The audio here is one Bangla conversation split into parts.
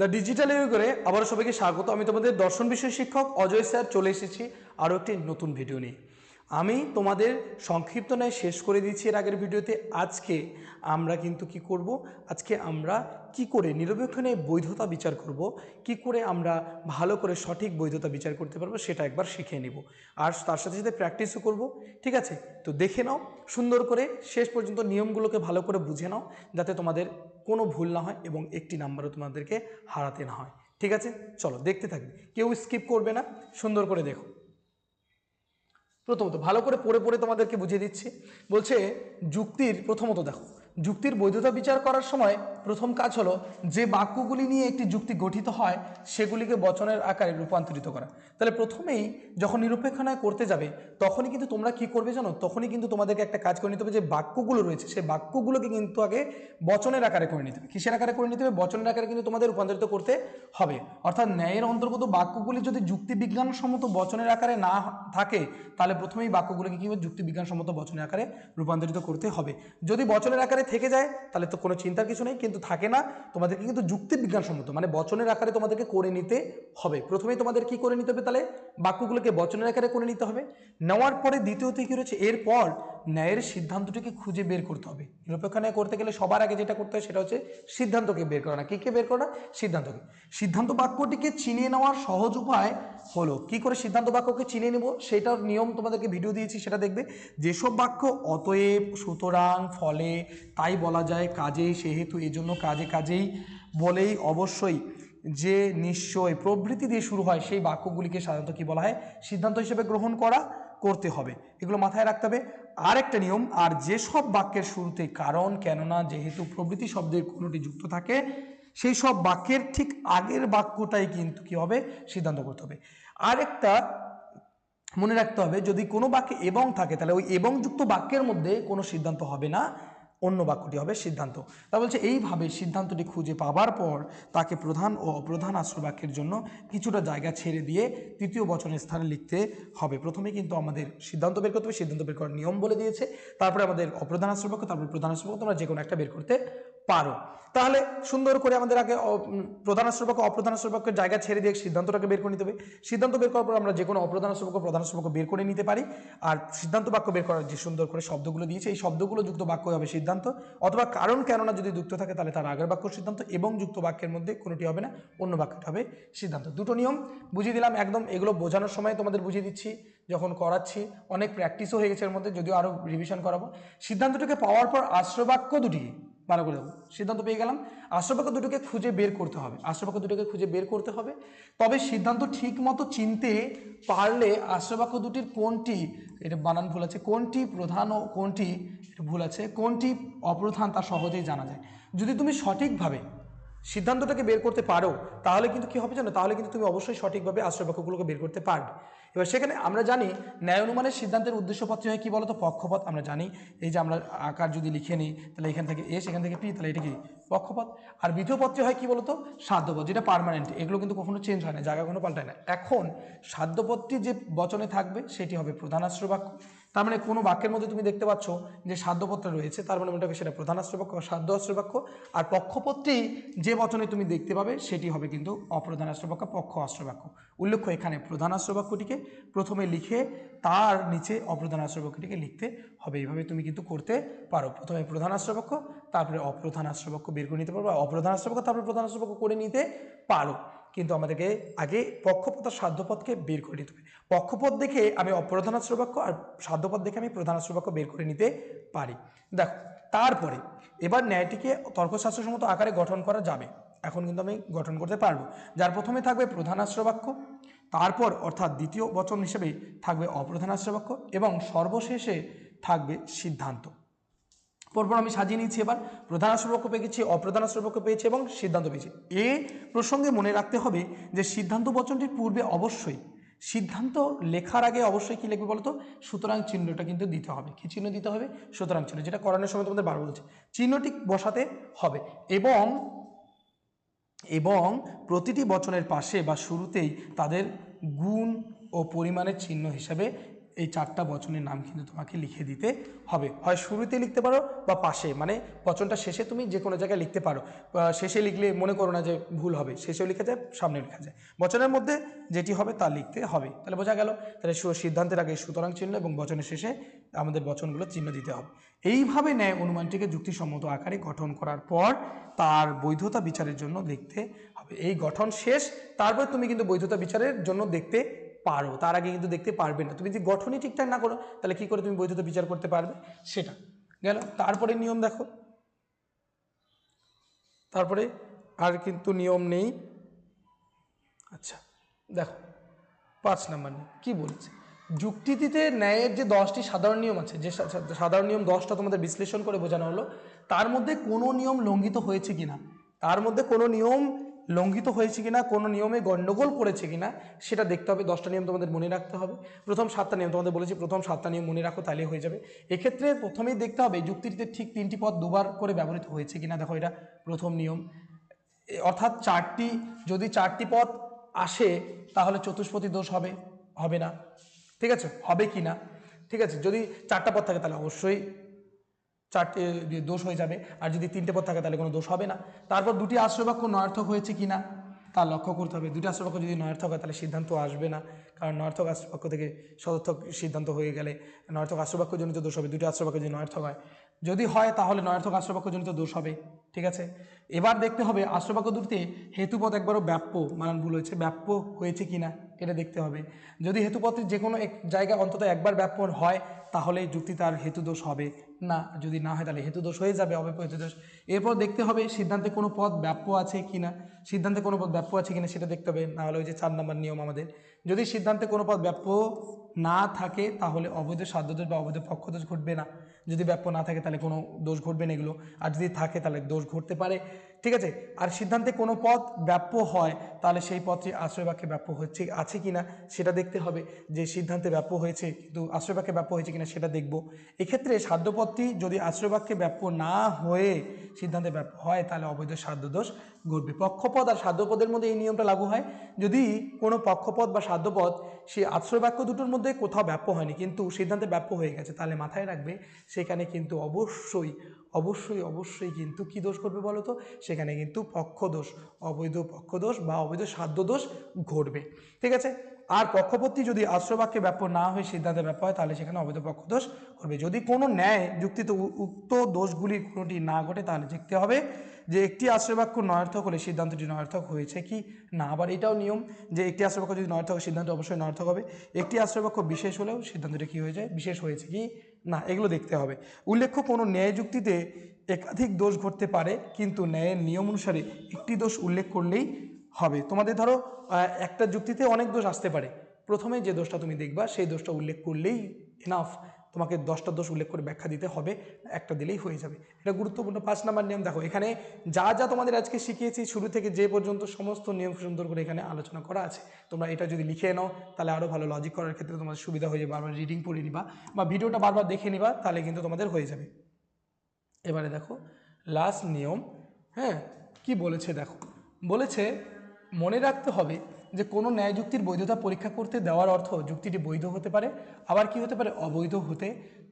দ্য ডিজিটাল করে আবারও সবাইকে স্বাগত। আমি তোমাদের দর্শন বিষয় শিক্ষক অজয় স্যার, চলে এসেছি আরও একটি নতুন ভিডিও নিয়ে। আমি তোমাদের সংক্ষিপ্ত নয় শেষ করে দিচ্ছি এর আগের ভিডিওতে। আজকে আমরা কিন্তু কি করব? আজকে আমরা কি করে নিরপেক্ষণে বৈধতা বিচার করব? কি করে আমরা ভালো করে সঠিক বৈধতা বিচার করতে পারব সেটা একবার শিখে নিব। আর তার সাথে সাথে প্র্যাকটিসও করব, ঠিক আছে? তো দেখে নাও, সুন্দর করে শেষ পর্যন্ত নিয়মগুলোকে ভালো করে বুঝে নাও, যাতে তোমাদের কোনো ভুল না হয় এবং একটি নাম্বারও তোমাদেরকে হারাতে না হয়। ঠিক আছে? চলো, দেখতে থাকবে। কেউ স্কিপ করবে না, সুন্দর করে দেখো। প্রথমত ভালো করে পড়ে পড়ে তোমাদেরকে বুঝিয়ে দিচ্ছি। বলছে যুক্তির প্রথমত দেখো। যুক্তির বৈধতা বিচার করার সময় প্রথম কাজ হলো যে বাক্যগুলি নিয়ে একটি যুক্তি গঠিত হয়, সেগুলিকে বচনের আকারে রূপান্তরিত করা। তাহলে প্রথমেই যখন নিরপেক্ষণায় করতে যাবে, তখনই কিন্তু তোমরা কি করবে জানো? তখনই কিন্তু তোমাদেরকে একটা কাজ করে নিতে হবে যে বাক্যগুলো রয়েছে, সেই বাক্যগুলোকে কিন্তু আগে বচনের আকারে করে নিতে হবে। কিসের আকারে করে নিতে হবে? বচনের আকারে কিন্তু তোমাদের রূপান্তরিত করতে হবে। অর্থাৎ ন্যায়ের অন্তর্গত বাক্যগুলি যদি যুক্তি বিজ্ঞানসম্মত বচনের আকারে না থাকে, তাহলে প্রথমেই বাক্যগুলোকে কী হবে? যুক্তি বিজ্ঞানসম্মত বচনের আকারে রূপান্তরিত করতে হবে। যদি বচনের আকারে থেকে যায়, তাহলে তো কোনো চিন্তার কিছু নেই, কিন্তু থাকে না। তোমাদেরকে কিন্তু যুক্তি বিজ্ঞানসম্মত মানে বচনের আকারে তোমাদেরকে করে নিতে হবে। প্রথমেই তোমাদের কি করে নিতে হবে তাহলে? বাক্যগুলোকে বচনের আকারে করে নিতে হবে। নেওয়ার পরে দ্বিতীয়তে কী রয়েছে? এরপর ন্যায়ের সিদ্ধান্তটিকে খুঁজে বের করতে হবে। নিরপেক্ষ ন্যায় করতে গেলে সবার আগে যেটা করতে হয় সেটা হচ্ছে সিদ্ধান্তকে বের করা। না কী কে বের করা? সিদ্ধান্তকে। সিদ্ধান্ত বাক্যটিকে চিনিয়ে নেওয়ার সহজ উপায় হলো, কি করে সিদ্ধান্ত বাক্যকে চিনিয়ে নেব? সেটার নিয়ম তোমাদেরকে ভিডিও দিয়েছি, সেটা দেখবে। যেসব বাক্য অতএব, সুতরাং, ফলে, তাই বলা যায়, কাজেই সেহেতু, এজন্য কাজে কাজেই বলেই অবশ্যই যে নিশ্চয় প্রবৃত্তি দিয়ে শুরু হয়, সেই বাক্যগুলিকে সাধারণত কি বলা হয়? সিদ্ধান্ত হিসেবে গ্রহণ করা, করতে হবে। এগুলো মাথায় রাখতে হবে। আর একটা নিয়ম, আর যেসব বাক্যের শুরুতে কারণ, কেননা যেহেতু প্রভৃতি শব্দের কোনোটি যুক্ত থাকে, সেই সব বাক্যের ঠিক আগের বাক্যটাই কিন্তু কি হবে? সিদ্ধান্ত করতে হবে। আরেকটা মনে রাখতে হবে, যদি কোনো বাক্যে এবং থাকে, তাহলে ওই এবং যুক্ত বাক্যের মধ্যে কোনো সিদ্ধান্ত হবে না। অন্য বাক্যটি হবে সিদ্ধান্ত। তা বলছে, এইভাবে সিদ্ধান্তটি খুঁজে পাবার পর তাকে প্রধান ও অপ্রধান আশ্রবাক্যের জন্য কিছুটা জায়গা ছেড়ে দিয়ে তৃতীয় বচনের স্থানে লিখতে হবে। প্রথমে কিন্তু আমাদের সিদ্ধান্ত বের করতে হবে, সিদ্ধান্ত বের করার নিয়ম বলে দিয়েছে। তারপরে আমাদের অপ্রধান আশ্রয় বাক্য, তারপরে প্রধান আশ্রয় বাক্য, তোমরা যে কোনো একটা বের করতে পারো। তাহলে সুন্দর করে আমাদের আগে প্রধান আশ্রবাক্য অপ্রধান আশ্রবাক্যের জায়গা ছেড়ে দিয়ে সিদ্ধান্তটাকে বের করে নিতে হবে। সিদ্ধান্ত বের করার পর আমরা যে কোনো অপ্রধান আশ্রবাক্য প্রধান আশ্রবাক্য বের করে নিতে পারি। আর সিদ্ধান্ত বাক্য বের করার যে সুন্দর করে শব্দগুলো দিয়েছে, এই শব্দগুলো যুক্ত বাক্য হবে সিদ্ধান্ত। অথবা কারণ কেননা যদি যুক্ত থাকে, তাহলে তার আগের বাক্য সিদ্ধান্ত এবং যুক্ত বাক্যের মধ্যে কোনোটি হবে না, অন্য বাক্যটা হবে সিদ্ধান্ত। দুটো নিয়ম বুঝিয়ে দিলাম, একদম এগুলো বোঝানোর সময় তোমাদের বুঝিয়ে দিচ্ছি, যখন করাচ্ছি, অনেক প্র্যাকটিসও হয়ে গেছে এর মধ্যে, যদিও আরও রিভিশন করাবো। সিদ্ধান্তটাকে পাওয়ার পর আশ্রবাক্য দুটিকে ভালো করে দেবো। সিদ্ধান্ত পেয়ে গেলাম। আশ্রবাক্য দুটোকে খুঁজে বের করতে হবে। আশ্রবাক্য দুটোকে খুঁজে বের করতে হবে। তবে সিদ্ধান্ত ঠিক মতো চিনতে পারলে আশ্রপাক্য দুটির কোনটি, এটা বানান ভুল আছে, কোনটি প্রধান ও কোনটি ভুল আছে, কোনটি অপ্রধান তা সহজেই জানা যায়। যদি তুমি সঠিকভাবে সিদ্ধান্তটাকে বের করতে পারো, তাহলে কিন্তু কি হবে জানো? তাহলে কিন্তু তুমি অবশ্যই সঠিকভাবে আশ্রয় বাক্যগুলোকে বের করতে পারবে। এবার সেখানে আমরা জানি ন্যায় অনুমানের সিদ্ধান্তের উদ্দেশ্যপত্র হয় কী বলতো? পক্ষপথ আমরা জানি। এই যে আমরা আকার যদি লিখে নিই, তাহলে এখান থেকে এস এখান থেকে পি, তাহলে এটা কি? পক্ষপথ আর দ্বিতীয় পত্রে হয় কি বলতো? সাধ্যপদ যেটা পার্মানেন্ট এগুলো কিন্তু কখনো চেঞ্জ হয় না, জায়গা কোনো পাল্টায় না। এখন সাধ্যপদটি যে বচনে থাকবে, সেটি হবে প্রধান আশ্রয় বাক্য তার মানে কোনো বাক্যের মধ্যে তুমি দেখতে পাচ্ছ যে সাধ্যপত্র রয়েছে, তার মানে হবে সেটা প্রধান আশ্রবাক্য বা সাধ্য আশ্রবাক্য আর পক্ষপত্রী যে বচনে তুমি দেখতে পাবে সেটি হবে কিন্তু অপ্রধান আশ্রবাক্য পক্ষ আশ্রবাক্য উল্লেখ্য, এখানে প্রধান আশ্রবাক্যটিকে প্রথমে লিখে তার নিচে অপ্রধান আশ্রবাক্যটিকে লিখতে হবে। এইভাবে তুমি কিন্তু করতে পারো। প্রথমে প্রধান আশ্রবাক্য তারপরে অপ্রধান আশ্রবাক্য বের করে নিতে পারো বা অপ্রধান আশ্রবাক্য তারপরে প্রধান আশ্রবাক্য করে নিতে পারো। কিন্তু আমাদেরকে আগে পক্ষপথ আর সাধ্যপথকে বের করে নিতে হবে। পক্ষপথ দেখে আমি অপ্রধান আশ্রবাক্য আর সাধ্যপথ দেখে আমি প্রধান আশ্রবাক্য বের করে নিতে পারি। দেখো, তারপরে এবার ন্যায়টিকে তর্কশাস্ত্রসম্মত আকারে গঠন করা যাবে। এখন কিন্তু আমি গঠন করতে পারব। যার প্রথমে থাকবে প্রধান আশ্রবাক্য তারপর অর্থাৎ দ্বিতীয় বচন হিসেবে থাকবে অপ্রধান আশ্রবাক্য এবং সর্বশেষে থাকবে সিদ্ধান্ত। পরপর আমি সাজিয়ে নিয়েছি এবার। প্রধান আশ্রপক্ষ পেয়েছি, অপ্রধান আশ্রপক্ষ পেয়েছি এবং সিদ্ধান্ত পেয়েছি। এ প্রসঙ্গে মনে রাখতে হবে যে সিদ্ধান্ত বচনটির পূর্বে অবশ্যই, সিদ্ধান্ত লেখার আগে অবশ্যই কি লিখবে বলতো? সুতরাং চিহ্নটা কিন্তু দিতে হবে। কি চিহ্ন দিতে হবে? সুতরাং চিহ্ন, যেটা করানোর সময় তোমাদের বারবার বলছে। চিহ্নটি বসাতে হবে এবং এবং প্রতিটি বচনের পাশে বা শুরুতেই তাদের গুণ ও পরিমাণের চিহ্ন হিসাবে এই চারটা বচনের নাম কিন্তু তোমাকে লিখে দিতে হবে। হয় শুরুতে লিখতে পারো বা পাশে মানে বচনটা শেষে তুমি যে কোনো জায়গায় লিখতে পারো। শেষে লিখলে মনে করো না যে ভুল হবে, শেষেও লেখা যায়, সামনেও লেখা যায়। বচনের মধ্যে যেটি হবে তা লিখতে হবে। তাহলে বোঝা গেল, তাহলে সিদ্ধান্তের আগে সুতরাং চিহ্ন এবং বচনের শেষে আমাদের বচনগুলো চিহ্ন দিতে হবে। এইভাবে ন্যায় অনুমানটিকে যুক্তিসম্মত আকারে গঠন করার পর তার বৈধতা বিচারের জন্য লিখতে হবে। এই গঠন শেষ, তারপর তুমি কিন্তু বৈধতা বিচারের জন্য দেখতে পারো, তার আগে কিন্তু দেখতে পারবে না। তুমি যদি গঠনই ঠিকঠাক না করো, তাহলে কি করে তুমি বৈধতা বিচার করতে পারবে? সেটা। গেল। তারপরে নিয়ম দেখো। তারপরে আর কিন্তু নিয়ম নেই। আচ্ছা দেখো। পাঁচ নাম্বার নিয়ম। কী বলছে? যুক্তিটিতে ন্যায়ের যে দশটি সাধারণ নিয়ম আছে, যে সাধারণ নিয়ম দশটা তোমাদের বিশ্লেষণ করে বোঝানো হলো, তার মধ্যে কোনো নিয়ম লঙ্ঘিত হয়েছে কিনা? তার মধ্যে কোনো নিয়ম লঙ্ঘিত হয়েছে কিনা, কোনো নিয়মে গণ্ডগোল করেছে কিনা, সেটা দেখতে হবে। দশটা নিয়ম তোমাদের মনে রাখতে হবে। প্রথম সাতটা নিয়ম, তোমাদের বলেছি প্রথম সাতটা নিয়ম মনে রাখো তাহলে হয়ে যাবে। এক্ষেত্রে প্রথমেই দেখতে হবে, যুক্তিটিতে ঠিক তিনটি পদ দুবার করে ব্যবহৃত হয়েছে কিনা, দেখো এটা প্রথম নিয়ম। অর্থাৎ চারটি, যদি চারটি পদ আসে, তাহলে চতুষ্পতি দোষ হবে হবে না। ঠিক আছে? হবে কি না ঠিক আছে? যদি চারটা পদ থাকে, তাহলে অবশ্যই চারটে দোষ হয়ে যাবে। আর যদি তিনটে পদ থাকে তাহলে কোনো দোষ হবে না। তারপর দুটি আশ্রয়বাক্য নয়ার্থক হয়েছে কি না তা লক্ষ্য করতে হবে। দুটি আশ্রয়বাক্য যদি নয়ার্থক হয় তাহলে সিদ্ধান্ত আসবে না। কারণ নয়ার্থক আশ্রয়বাক্য থেকে সদর্থক সিদ্ধান্ত হয়ে গেলে নয়ার্থক আশ্রয়বাক্য জনিত দোষ হবে। দুটি আশ্রয়বাক্য যদি নয়ার্থক হয়। যদি হয় তাহলে নয়ার্থক আশ্রয়বাক্য জনিত দোষ হবে। ঠিক আছে? এবার দেখতে হবে আশ্রয়বাক্য দুটিতে হেতুপথ একবারও ব্যাপ্য। মানান ভুল হয়েছে। ব্যাপ্য হয়েছে কি না এটা দেখতে হবে। যদি হেতুপথের যে কোনো এক জায়গায় অন্তত একবার ব্যাপ্য হয় তাহলে যুক্তি তার হেতু দোষ হবে। না, যদি না হয় তাহলে হেতু দোষ হয়ে যাবে অব্যপ্য দোষ। এরপর দেখতে হবে সিদ্ধান্তে কোনো পদ ব্যাপ্য আছে কি না সিদ্ধান্তে কোনো পদ ব্যাপ্য আছে কি না সেটা দেখতে হবে। না হলে ওই যে চার নম্বর নিয়ম আমাদের। যদি সিদ্ধান্তে কোনো পদ ব্যাপ্য না থাকে, তাহলে অবৈধ সাধ্যদোষ বা অবৈধ পক্ষদোষ ঘটবে না। যদি ব্যাপ্য না থাকে, তাহলে কোনো দোষ ঘটবে না এগুলো। আর যদি থাকে, তাহলে দোষ ঘটতে পারে। ঠিক আছে? আর সিদ্ধান্তে কোনো পদ ব্যাপ্য হয়, তাহলে সেই পদটি আশ্রয়বাক্যে ব্যাপ্য হচ্ছে, আছে কিনা সেটা দেখতে হবে। যে সিদ্ধান্তে ব্যাপ্য হয়েছে, কিন্তু আশ্রয়বাক্যে ব্যাপ্য হয়েছে কিনা সেটা দেখব। এক্ষেত্রে সাধ্যপদটি যদি আশ্রয়বাক্যে ব্যাপ্য না হয়ে সিদ্ধান্তে ব্যাপ্য হয়, তাহলে অবৈধ সাধ্যদোষ ঘটবে। পক্ষপদ আর সাধ্যপদের মধ্যে এই নিয়মটা লাগু হয়। যদি কোনো পক্ষপদ বা সাধ্যপদ সেই আশ্রয়বাক্য দুটোর মধ্যে কোথাও ব্যাপ্য হয়নি, কিন্তু সিদ্ধান্তে ব্যাপ্য হয়ে গেছে, তাহলে মাথায় রাখবে, সেখানে কিন্তু অবশ্যই অবশ্যই অবশ্যই কিন্তু কি দোষ করবে বলো তো? সেখানে কিন্তু পক্ষদোষ অবৈধ পক্ষদোষ বা অবৈধ সাধ্যদোষ ঘটবে। ঠিক আছে? আর পক্ষপত্তি যদি আশ্রয়বাক্যে ব্যাপ্য না হয়ে সিদ্ধান্তে ব্যাপ্য হয়, তাহলে সেখানে অবৈধ পক্ষদোষ ঘটবে। যদি কোনো ন্যায় যুক্তিতে উক্ত দোষগুলির কোনোটি না ঘটে, তাহলে দেখতে হবে যে একটি আশ্রয়বাক্য নয়ার্থক হলে সিদ্ধান্তটি নয়ার্থক হয়েছে কি না? আবার এটাও নিয়ম যে একটি আশ্রয়বাক্য যদি নয়ার্থক সিদ্ধান্ত অবশ্যই নয়ার্থক হবে। একটি আশ্রয়বাক্য বিশেষ হলেও সিদ্ধান্তটি কী হয়ে যায় বিশেষ হয়েছে কি? না, এগুলো দেখতে হবে। উল্লেখ্য, কোনো ন্যায় যুক্তিতে একাধিক দোষ ঘটতে পারে, কিন্তু ন্যায়ের নিয়ম অনুসারে একটি দোষ উল্লেখ করলেই হবে। তোমাদের ধরো একটা যুক্তিতে অনেক দোষ আসতে পারে। প্রথমে যে দোষটা তুমি দেখবা, সেই দোষটা উল্লেখ করলেই এনাফ তোমাকে দশটা দোষ উল্লেখ করে ব্যাখ্যা দিতে হবে, একটা দিলেই হয়ে যাবে। এটা গুরুত্বপূর্ণ পাঁচ নাম্বার নিয়ম। দেখো, এখানে যা যা তোমাদের আজকে শিখিয়েছি, শুরু থেকে যে পর্যন্ত সমস্ত নিয়ম সুন্দর করে এখানে আলোচনা করা আছে, তোমরা এটা যদি লিখে নাও, তাহলে আরও ভালো লজিক করার ক্ষেত্রে তোমাদের সুবিধা হয়ে যাবে বারবার রিডিং পড়ে নিবা, বা ভিডিওটা বারবার দেখে নিবা, তাহলে কিন্তু তোমাদের হয়ে যাবে। এবারে দেখো লাস্ট নিয়ম হ্যাঁ কি বলেছে দেখো? বলেছে, মনে রাখতে হবে যে কোনো ন্যায় যুক্তির বৈধতা পরীক্ষা করতে দেওয়ার অর্থ যুক্তিটি বৈধ হতে পারে, আবার কি হতে পারে অবৈধ হতে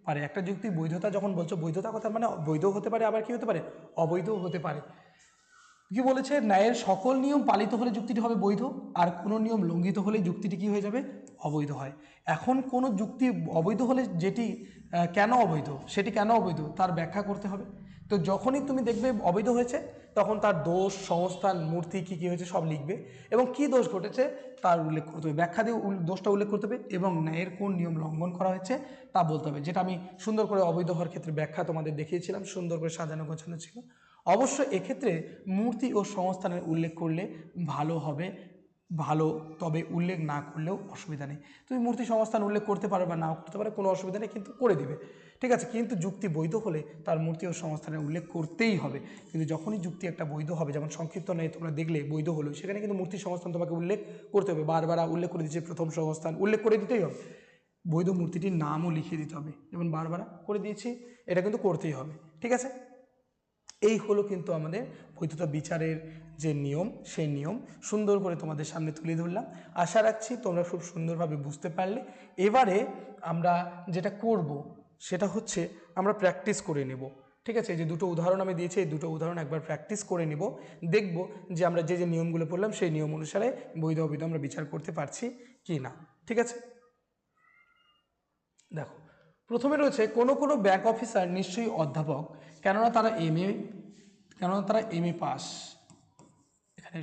পারে? একটা যুক্তির বৈধতা যখন বলছো, বৈধতা কথা মানে বৈধ হতে পারে, আবার কি হতে পারে? অবৈধ হতে পারে। কি বলেছে? ন্যায়ের সকল নিয়ম পালিত হলে যুক্তিটি হবে বৈধ, আর কোনো নিয়ম লঙ্ঘিত হলে যুক্তিটি কি হয়ে যাবে? অবৈধ হয়। এখন কোনো যুক্তি অবৈধ হলে যেটি কেন অবৈধ? সেটি কেন অবৈধ? তার ব্যাখ্যা করতে হবে। তো যখনই তুমি দেখবে অবৈধ হয়েছে তখন তার দোষ, সংস্থান, মূর্তি কী কী হয়েছে সব লিখবে এবং কি দোষ ঘটেছে তার উল্লেখ করতে হবে। ব্যাখ্যা দিয়ে দোষটা উল্লেখ করতে হবে এবং ন্যায়ের কোন নিয়ম লঙ্ঘন করা হয়েছে তা বলতে হবে, যেটা আমি সুন্দর করে অবৈধ হওয়ার ক্ষেত্রে ব্যাখ্যা তোমাদের দেখিয়েছিলাম, সুন্দর করে সাজানো গোছানো ছিল। অবশ্য এক্ষেত্রে মূর্তি ও সংস্থানের উল্লেখ করলে ভালো হবে ভালো, তবে উল্লেখ না করলেও অসুবিধা নেই। তুমি মূর্তি সংস্থান উল্লেখ করতে পারো বা নাও করতে পারো, কোনো অসুবিধা নেই, কিন্তু করে দিবে। ঠিক আছে, কিন্তু যুক্তি বৈধ হলে তার মূর্তি ও সংস্থানের উল্লেখ করতেই হবে। কিন্তু যখনই যুক্তি একটা বৈধ হবে, যেমন সংক্ষিপ্ত নেই তোমরা দেখলে বৈধ হলো, সেখানে কিন্তু মূর্তি সংস্থান তোমাকে উল্লেখ করতে হবে। বারবার উল্লেখ করে দিচ্ছে প্রথম সংস্থান, উল্লেখ করে দিতেই হবে। বৈধ মূর্তিটির নামও লিখিয়ে দিতে হবে। যেমন বারবার করে দিয়েছি, এটা কিন্তু করতেই হবে। ঠিক আছে? এই হলো কিন্তু আমাদের বৈধতা বিচারের যে নিয়ম, সেই নিয়ম। সুন্দর করে তোমাদের সামনে তুলে ধরলাম। আশা রাখছি তোমরা খুব সুন্দরভাবে বুঝতে পারলে। এবারে আমরা যেটা করব, সেটা হচ্ছে আমরা প্র্যাকটিস করে নেব। ঠিক আছে? যে দুটো উদাহরণ আমি দিয়েছি, এই দুটো উদাহরণ একবার প্র্যাকটিস করে নিব। দেখব যে আমরা যে যে নিয়মগুলো পড়লাম, সেই নিয়ম অনুসারে বৈধ অবৈধ আমরা বিচার করতে পারছি কি না। ঠিক আছে? দেখো, প্রথমে রয়েছে কোনো কোনো ব্যাংক অফিসার নিশ্চয়ই অধ্যাপক কেননা তারা এম এ কেননা তারা এম এ পাস এখানে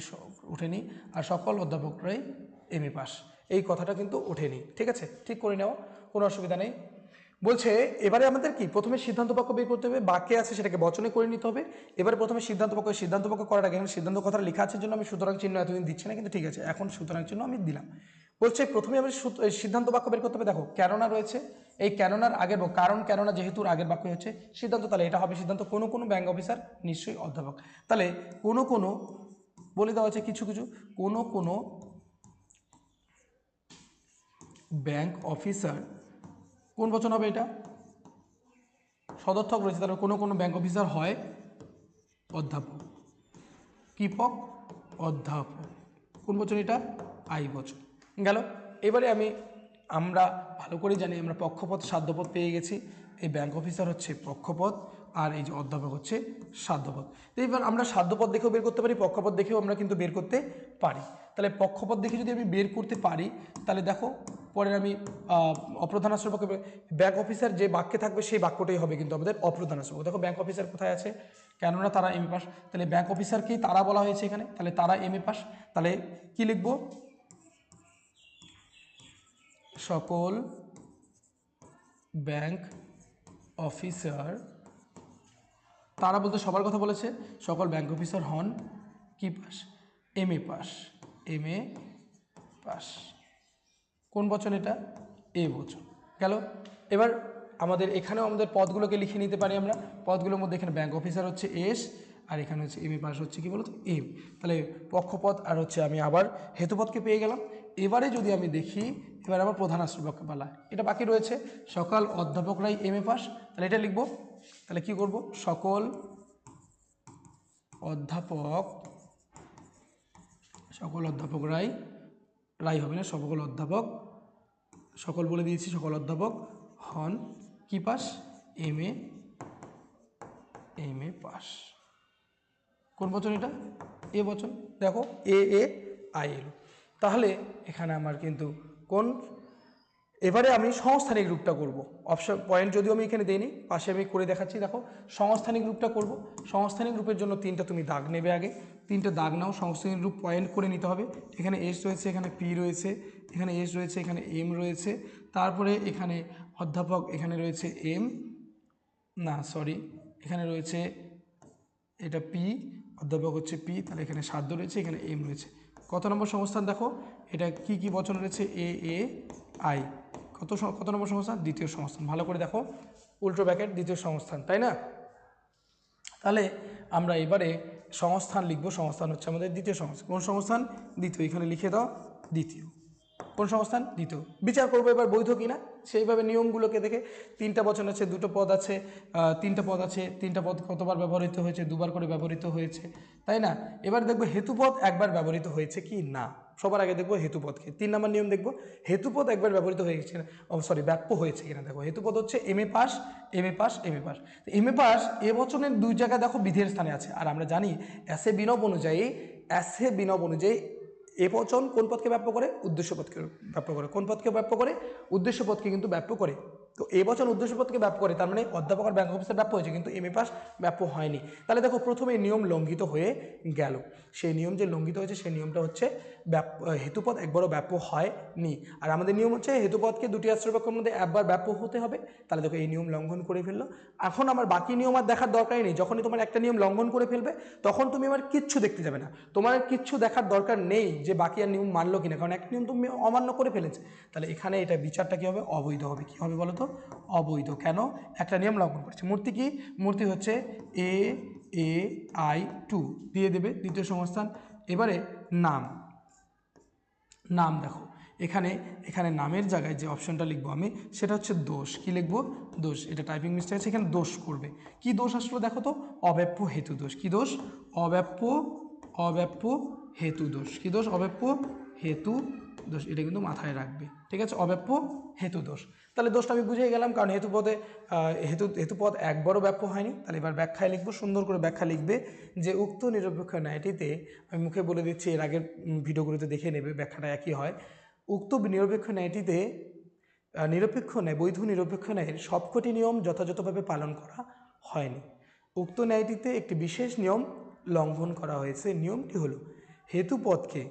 ওঠেনি আর সকল অধ্যাপকরাই এম এ পাস এই কথাটা কিন্তু ওঠেনি। ঠিক আছে? ঠিক করে নেওয়া কোনো অসুবিধা নেই। বলছে, এবারে আমাদের কি? প্রথমে সিদ্ধান্ত পক্ষ বের করতে হবে বাক্যে আছে সেটাকে বচনে করে নিতে হবে। এবারে প্রথমে সিদ্ধান্ত পক্ষ সিদ্ধান্ত পক্ষ করার আগে সিদ্ধান্ত কথাটা লেখা আছে জন্য আমি সুতরাং চিহ্ন এতদিন দিচ্ছি না, কিন্তু ঠিক আছে। এখন সুতরাং চিহ্ন আমি দিলাম। বলছে প্রথমে আমি সিদ্ধান্ত বাক্য বের করতে হবে। দেখো, কেননা রয়েছে, এই কেননার আগের কারণ কেননা যেহেতু আগের বাক্য হচ্ছে, সিদ্ধান্ত তাহলে এটা হবে সিদ্ধান্ত কোনো কোনো ব্যাংক অফিসার, নিশ্চয়ই অধ্যাপক। তাহলে কোনো কোনো, বলে দেওয়া আছে কিছু কিছু, কোনো কোনো ব্যাংক অফিসার, কোন বচন হবে এটা? সদর্থক রয়েছে, তাহলে কোনো কোনো ব্যাংক অফিসার হয় অধ্যাপক। কৃপক অধ্যাপক, কোন বচন এটা? আই বচন। গেল। এবারে আমি আমরা ভালো করে জানি আমরা পক্ষপথ সাধ্যপদ পেয়ে গেছি। এই ব্যাংক অফিসার হচ্ছে পক্ষপথ আর এই যে অধ্যাপক হচ্ছে সাধ্যপথ। তো এবার আমরা সাধ্যপথ দেখেও বের করতে পারি পক্ষপথ দেখেও আমরা কিন্তু বের করতে পারি। তাহলে পক্ষপথ দেখে যদি আমি বের করতে পারি তাহলে দেখো পরে আমি আহ, অপ্রধান আশ্রমক ব্যাংক অফিসার যে বাক্যে থাকবে সেই বাক্যটাই হবে কিন্তু আমাদের অপ্রধান আশ্রমক দেখো ব্যাংক অফিসার কোথায় আছে? কেননা তারা এম এ পাস তাহলে ব্যাংক অফিসারকেই তারা বলা হয়েছে এখানে? তাহলে তারা এম এ পাস তাহলে কী লিখব? সকল ব্যাংক অফিসার, তারা বলতে সবার কথা বলেছে, সকল ব্যাংক অফিসার হন কি pass? M A pass, M A pass. কোন বচন এটা? এ বচন। গেল। এবার আমাদের এখানেও আমাদের পদগুলোকে লিখে নিতে পারি আমরা। পদগুলোর মধ্যে এখানে ব্যাংক অফিসার হচ্ছে এস, আর এখানে হচ্ছে এম এ পাস হচ্ছে কি বলতো? এম। তাহলে পক্ষপদ আর হচ্ছে আমি আবার হেতুপদকে পেয়ে গেলাম। এবারে যদি আমি দেখি, এবার আমার প্রধান আশ্রয়পক্ষ পালা এটা বাকি রয়েছে। সকাল অধ্যাপকরাই এম এ পাস তাহলে এটা লিখব। তাহলে কি করব? সকল অধ্যাপক, সকল অধ্যাপকরাই রাই হবে না, সকল অধ্যাপক, সকল বলে দিয়েছি, সকল অধ্যাপক হন কি pass M A M A pass কোন বচন এটা? এ বচন। দেখো এ এ আই এলো তাহলে এখানে আমার কিন্তু কোন, এবারে আমি সংস্থানিক রূপটা করব। অপশন পয়েন্ট যদিও আমি এখানে দেইনি, পাশে আমি করে দেখাচ্ছি, দেখো। সংস্থানিক রূপটা করব। সংস্থানিক রূপের জন্য তিনটা তুমি দাগ নেবে আগে। তিনটা দাগ নাও, সংস্থানিক রূপ পয়েন্ট করে নিতে হবে। এখানে এস রয়েছে, এখানে পি রয়েছে, এখানে এস রয়েছে, এখানে এম রয়েছে। তারপরে এখানে অধ্যাপক, এখানে রয়েছে এম না সরি এখানে রয়েছে এটা পি অধ্যাপক হচ্ছে পি তাহলে এখানে সাধ্য রয়েছে, এখানে এম রয়েছে। কত নম্বর সংস্থান দেখো? এটা কি কি বচন রয়েছে? এ এ আই কত কত নম্বর সংস্থান? দ্বিতীয় সংস্থান। ভালো করে দেখো। উল্টো ব্যাকেট দ্বিতীয় সংস্থান, তাই না? তাহলে আমরা এবারে সংস্থান লিখব। সংস্থান হচ্ছে আমাদের দ্বিতীয় সংস্থান। কোন সংস্থান? দ্বিতীয়। এখানে লিখে দাও, দ্বিতীয়। কোন সংস্থান? দ্বিতীয়। বিচার করব এবার বৈধ কিনা? সেইভাবে নিয়মগুলোকে দেখে তিনটা বচন আছে, দুটো পদ আছে তিনটা পদ আছে, তিনটা পদ কতবার ব্যবহৃত হয়েছে, দুবার করে ব্যবহৃত হয়েছে, তাই না? এবার দেখব হেতুপদ একবার ব্যবহৃত হয়েছে কি? না। সবার আগে দেখব হেতুপদকে। তিন নম্বর নিয়ম দেখব, হেতুপদ একবার ব্যবহৃত হয়েছে ও সরি ব্যাপ্য হয়েছে কিনা? দেখো, হেতুপদ হচ্ছে M A pass M A pass M A pass M A pass A বচনের দুই জায়গায় দেখো বিধের স্থানে আছে। আর আমরা জানি অ্যাসে বিনব অনুযায়ী অ্যাসে বিনব অনুযায়ী এ পচন কোন পথকে ব্যাপ্য করে? উদ্দেশ্য পদকে ব্যাপ্য করে। কোন পথকে ব্যাপ্য করে? উদ্দেশ্য পদকে কিন্তু ব্যাপ্য করে। তো এবছর বচন উদ্দেশ্য পদকে ব্যাপ্য করে? তার মানে অধ্যাপক আর ব্যাংক অফিসার ব্যাপ্য হয়েছে, কিন্তু এম এ পাস ব্যাপ হয়নি। তাহলে দেখো, প্রথমে নিয়ম লঙ্ঘিত হয়ে গেল। সেই নিয়ম যে লঙ্ঘিত হয়েছে, সেই নিয়মটা হচ্ছে ব্যাপ হেতুপদ একবারও ব্যাপ হয়নি। আর আমাদের নিয়ম হচ্ছে হেতুপদকে দুটি আশ্রয়পক্ষের মধ্যে একবার ব্যাপ হতে হবে। তাহলে দেখো, এই নিয়ম লঙ্ঘন করে ফেলল। এখন আমার বাকি নিয়ম আর দেখার দরকারই নেই। যখনই তোমার একটা নিয়ম লঙ্ঘন করে ফেলবে, তখন তুমি আমার কিচ্ছু দেখতে যাবে না। তোমার কিচ্ছু দেখার দরকার নেই যে বাকি আর নিয়ম মানলো কিনা, কারণ একটা নিয়ম তুমি অমান্য করে ফেলেছে। তাহলে এখানে এটা বিচারটা কী হবে? অবৈধ হবে। কী হবে বলো তো? অবৈধ। কেন? একটা নিয়ম লঙ্ঘন করেছে। মূর্তি কি? মূর্তি হচ্ছে এ এ আই টু দিয়ে দেবে দ্বিতীয় সংস্থান। এবারে নাম। নাম দেখো। এখানে এখানে নামের জায়গায় যে অপশনটা লিখব আমি, সেটা হচ্ছে দোষ। কি লিখব? দোষ। এটা টাইপিং মিস্টেক আছে, এখানে দোষ করবে। কি দোষ আসলো দেখো তো? অব্যাপ্য হেতু দোষ। কি দোষ? অব্যাপ্য অব্যাপ্য হেতু দোষ। কি দোষ? অব্যাপ্য হেতু দোষ। এটা কিন্তু মাথায় রাখবে। ঠিক আছে? অব্যাপ্য হেতু দোষ। তাহলে দোষটা আমি বুঝে গেলাম, কারণ হেতু পদে হেতু হেতুপদ একবারও ব্যাপ্য হয়নি। তাহলে এবার ব্যাখ্যায় লিখব, সুন্দর করে ব্যাখ্যা লিখবে যে উক্ত নিরপেক্ষ ন্যায়টিতে, আমি মুখে বলে দিচ্ছি, এর আগের ভিডিওগুলোতে দেখে নেবে, ব্যাখ্যাটা একই হয়। উক্ত নিরপেক্ষ ন্যায়টিতে নিরপেক্ষ ন্যায়, বৈধ নিরপেক্ষ ন্যায়ের সবকটি নিয়ম যথাযথভাবে পালন করা হয়নি। উক্ত ন্যায়টিতে একটি বিশেষ নিয়ম লঙ্ঘন করা হয়েছে। নিয়মটি হলো হেতুপদকে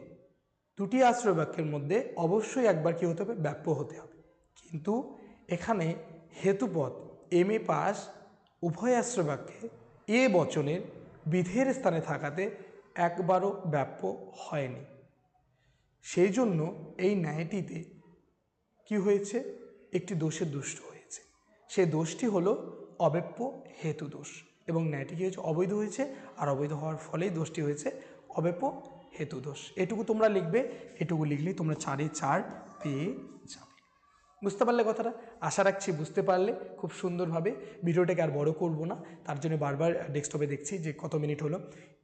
দুটি আশ্রয় বাক্যের মধ্যে অবশ্যই একবার কি হতে হবে? ব্যাপ্য হতে হবে। কিন্তু এখানে হেতুপদ এম এ পাস উভয় আশ্রয় বাক্যে এ বচনের বিধের স্থানে থাকাতে একবারও ব্যাপ্য হয়নি। সেই জন্য এই ন্যায়টিতে কি হয়েছে? একটি দোষের দুষ্ট হয়েছে। সেই দোষটি হলো অব্যাপ্য হেতু দোষ এবং ন্যায়টি কী হয়েছে অবৈধ হয়েছে আর অবৈধ হওয়ার ফলেই দোষটি হয়েছে অব্যাপ্য হেতু দোষ। এটুকু তোমরা লিখবে, এটুকু লিখলেই তোমরা চারে চার পেয়ে যাবে। বুঝতে পারলে কথাটা? আশা রাখছি বুঝতে পারলে খুব সুন্দরভাবে। ভিডিওটাকে আর বড় করব না। তার জন্য বারবার ডেস্কটপে দেখছি যে কত মিনিট হলো।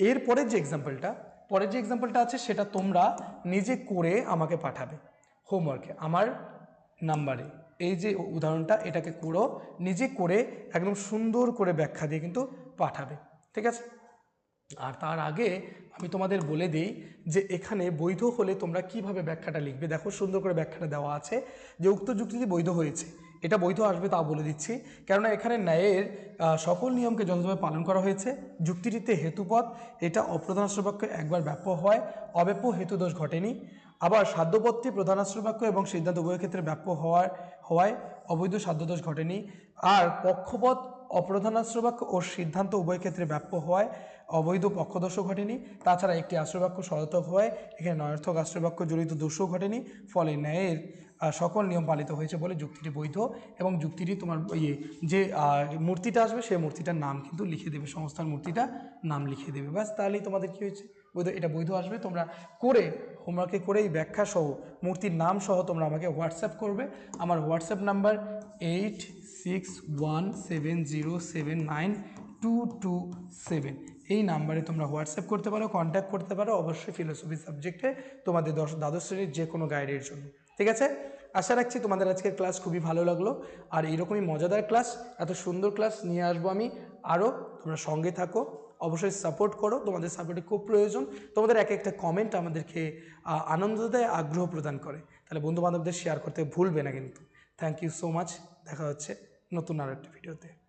এর পরের যে এক্সাম্পলটা পরের যে এক্সাম্পলটা আছে সেটা তোমরা নিজে করে আমাকে পাঠাবে। হোমওয়ার্কে আমার নাম্বারে এই যে উদাহরণটা, এটাকে করো। নিজে করে একদম সুন্দর করে ব্যাখ্যা দিয়ে কিন্তু পাঠাবে। ঠিক আছে? আর তার আগে আমি তোমাদের বলে দিই যে এখানে বৈধ হলে তোমরা কীভাবে ব্যাখ্যাটা লিখবে? দেখো সুন্দর করে ব্যাখ্যাটা দেওয়া আছে যে উক্ত যুক্তিটি বৈধ হয়েছে। এটা বৈধ আসবে তা বলে দিচ্ছি। কেননা এখানে ন্যায়ের সকল নিয়মকে যথাযথভাবে পালন করা হয়েছে। যুক্তিটিতে হেতুপদ এটা অপ্রধান আশ্রবাক্য একবার ব্যাপ্য হয়, অব্যাপ্য হেতু দোষ ঘটেনি। আবার সাধ্যপদটি প্রধান আশ্রবাক্য এবং সিদ্ধান্ত উভয় ক্ষেত্রে ব্যাপ্য হওয়ার, হওয়ায় অবৈধ সাধ্যদোষ ঘটেনি। আর পক্ষপথ অপ্রধান আশ্রবাক্য ও সিদ্ধান্ত উভয় ক্ষেত্রে ব্যাপ্য হওয়ায় অবৈধ পক্ষদোষও ঘটেনি। তাছাড়া একটি আশ্রবাক্য সদতক হওয়ায় এখানে নয়ার্থক আশ্রবাক্য জড়িত দোষও ঘটেনি, ফলে ন্যায়ের সকল নিয়ম পালিত হয়েছে বলে যুক্তিটি বৈধ এবং যুক্তিটি তোমার ইয়ে যে মূর্তিটা আসবে সেই মূর্তিটার নাম কিন্তু লিখে দেবে, সংস্থার মূর্তিটা নাম লিখে দেবে। ব্যাস, তাহলেই তোমাদের কী হয়েছে? বৈধ, এটা বৈধ আসবে, তোমরা করে, হোমওয়ার্কে করে এই ব্যাখ্যা সহ, মূর্তির নাম সহ তোমরা আমাকে হোয়াটসঅ্যাপ করবে। আমার WhatsApp number eight six one seven zero seven nine two two seven. এই নাম্বারে তোমরা হোয়াটসঅ্যাপ করতে পারো কন্ট্যাক্ট করতে পারো। অবশ্যই ফিলোসফি সাবজেক্টে তোমাদের দশ, দ্বাদশ শ্রেণির যে কোনো গাইডের জন্য। ঠিক আছে? আশা রাখছি তোমাদের আজকের ক্লাস খুবই ভালো লাগল। আর এরকমই মজাদার ক্লাস এত সুন্দর ক্লাস নিয়ে আসব আমি। আরও তোমরা সঙ্গে থাকো। অবশ্যই সাপোর্ট করো। তোমাদের সাপোর্টে খুব প্রয়োজন। তোমাদের এক একটা কমেন্ট আমাদেরকে আনন্দ দেয়, আগ্রহ প্রদান করে। তাহলে বন্ধু বান্ধবদের শেয়ার করতে ভুলবে না কিন্তু। থ্যাংক ইউ সো মাচ দেখা হচ্ছে নতুন আর একটা ভিডিওতে